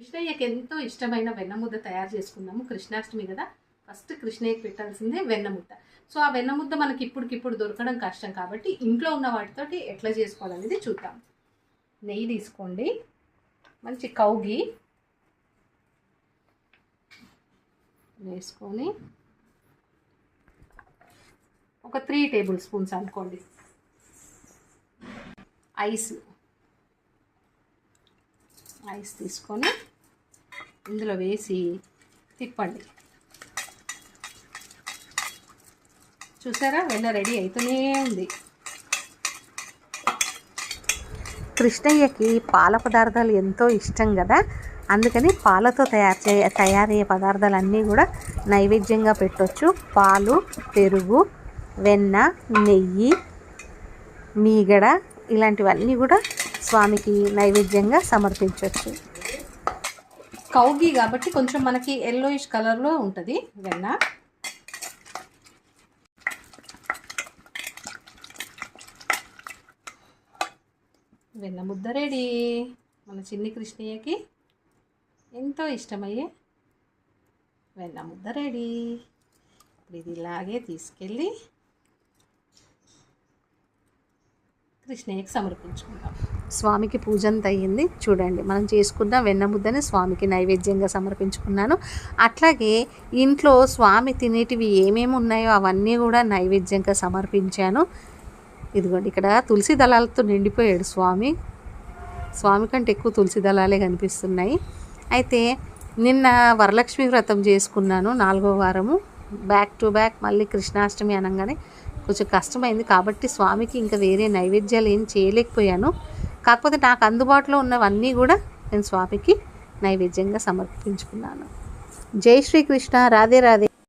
కృష్ణయ్యకి ఎంతో ఇష్టమైన వెన్నముద్ద తయారు చేసుకుందాము. కృష్ణాష్టమి కదా. ఫస్ట్ కృష్ణయ్యకి పెట్టాల్సిందే వెన్నముద్ద. సో ఆ వెన్నముద్ద మనకి ఇప్పటికిప్పుడు దొరకడం కష్టం కాబట్టి ఇంట్లో ఉన్న వాటితోటి ఎట్లా చేసుకోవాలనేది చూద్దాం. నెయ్యి తీసుకోండి. మంచి కౌగి వేసుకొని ఒక త్రీ టేబుల్ స్పూన్స్ అనుకోండి. ఐస్. ఐస్ తీసుకొని ఇందులో వేసి తిప్పండి. చూసారా? వెన్న రెడీ అవుతూనే ఉంది. కృష్ణయ్యకి పాల పదార్థాలు ఎంతో ఇష్టం కదా? అందుకని పాలతో తయారు చే తయారయ్యే పదార్థాలన్నీ కూడా నైవేద్యంగా పెట్టొచ్చు. పాలు పెరుగు వెన్న నెయ్యి మీగడ ఇలాంటివన్నీ కూడా స్వామికి నైవేద్యంగా సమర్పించవచ్చు కౌగి కాబట్టి కొంచెం మనకి ఎల్లోయిష్ కలర్లో ఉంటుంది. వెన్న. వెన్న ముద్ద రెడీ మన చిన్ని కృష్ణయ్యకి ఎంతో ఇష్టమయ్యే వెన్న ముద్ద రెడీ ఇప్పుడు ఇది ఇలాగే తీసుకెళ్ళి కృష్ణయ్యకి సమర్పించుకుంటాం. స్వామికి పూజ అంతా అయ్యింది. చూడండి మనం చేసుకున్న వెన్నముద్దని స్వామికి నైవేద్యంగా సమర్పించుకున్నాను. అట్లాగే ఇంట్లో స్వామి తినేటివి ఏమేమి ఉన్నాయో అవన్నీ కూడా నైవేద్యంగా సమర్పించాను. ఇదిగోండి ఇక్కడ తులసి దళాలతో నిండిపోయాడు స్వామి. స్వామి కంటే ఎక్కువ తులసి దళాలే కనిపిస్తున్నాయి. అయితే నిన్న వరలక్ష్మి వ్రతం చేసుకున్నాను నాలుగో వారము. బ్యాక్ టు బ్యాక్ మళ్ళీ కృష్ణాష్టమి అనగానే కొంచెం కష్టమైంది కాబట్టి స్వామికి ఇంకా వేరే నైవేద్యాలు ఏం చేయలేకపోయాను. కాకపోతే నాకు అందుబాటులో ఉన్నవన్నీ కూడా నేను స్వామికి నైవేద్యంగా సమర్పించుకున్నాను. జై శ్రీకృష్ణ రాధే రాధే.